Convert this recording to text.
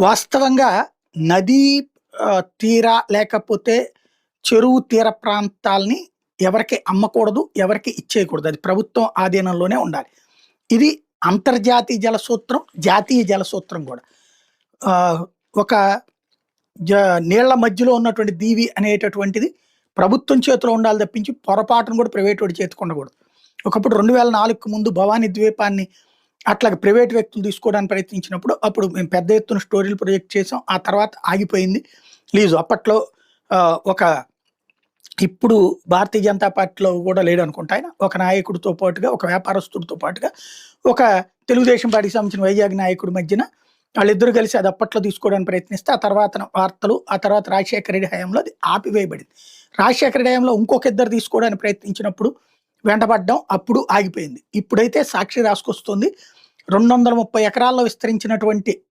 వాస్తవంగా నదీ తీర లేకపోతే చెరువు తీర ప్రాంతాల్ని ఎవరికి అమ్మకూడదు ఎవరికి ఇచ్చేయకూడదు. అది ప్రభుత్వం ఆధీనంలోనే ఉండాలి. ఇది అంతర్జాతీయ జలసూత్రం జాతీయ జలసూత్రం కూడా. ఒక జ నీళ్ళ మధ్యలో ఉన్నటువంటి దీవి అనేటటువంటిది ప్రభుత్వం చేతిలో ఉండాలి తప్పించి పొరపాటును కూడా ప్రైవేట్ వాడి చేతికి ఉండకూడదు. ఒకప్పుడు రెండు వేల నాలుగుకు ముందు భవానీ ద్వీపాన్ని అట్లాగే ప్రైవేట్ వ్యక్తులు తీసుకోవడానికి ప్రయత్నించినప్పుడు అప్పుడు మేము పెద్ద ఎత్తున స్టోరీలు ప్రొజెక్ట్ చేసాం. ఆ తర్వాత ఆగిపోయింది. లీజు అప్పట్లో ఒక ఇప్పుడు భారతీయ జనతా పార్టీలో కూడా లేడు అనుకుంటా ఆయన. ఒక నాయకుడితో పాటుగా ఒక వ్యాపారస్తుడితో పాటుగా ఒక తెలుగుదేశం పార్టీకి సంబంధించిన వైజాగ్ నాయకుడి మధ్యన వాళ్ళిద్దరూ కలిసి అది అప్పట్లో తీసుకోవడానికి ప్రయత్నిస్తే ఆ తర్వాత వార్తలు ఆ తర్వాత రాజశేఖర రెడ్డి హయాంలో అది ఆపివేయబడింది. రాజశేఖర రెడ్డి హయాంలో ఇంకొక ఇద్దరు తీసుకోవడానికి ప్రయత్నించినప్పుడు వెంటబడ్డం అప్పుడు ఆగిపోయింది. ఇప్పుడైతే సాక్షి రాసుకొస్తుంది. రెండు వందల ముప్పై ఎకరాల్లో విస్తరించినటువంటి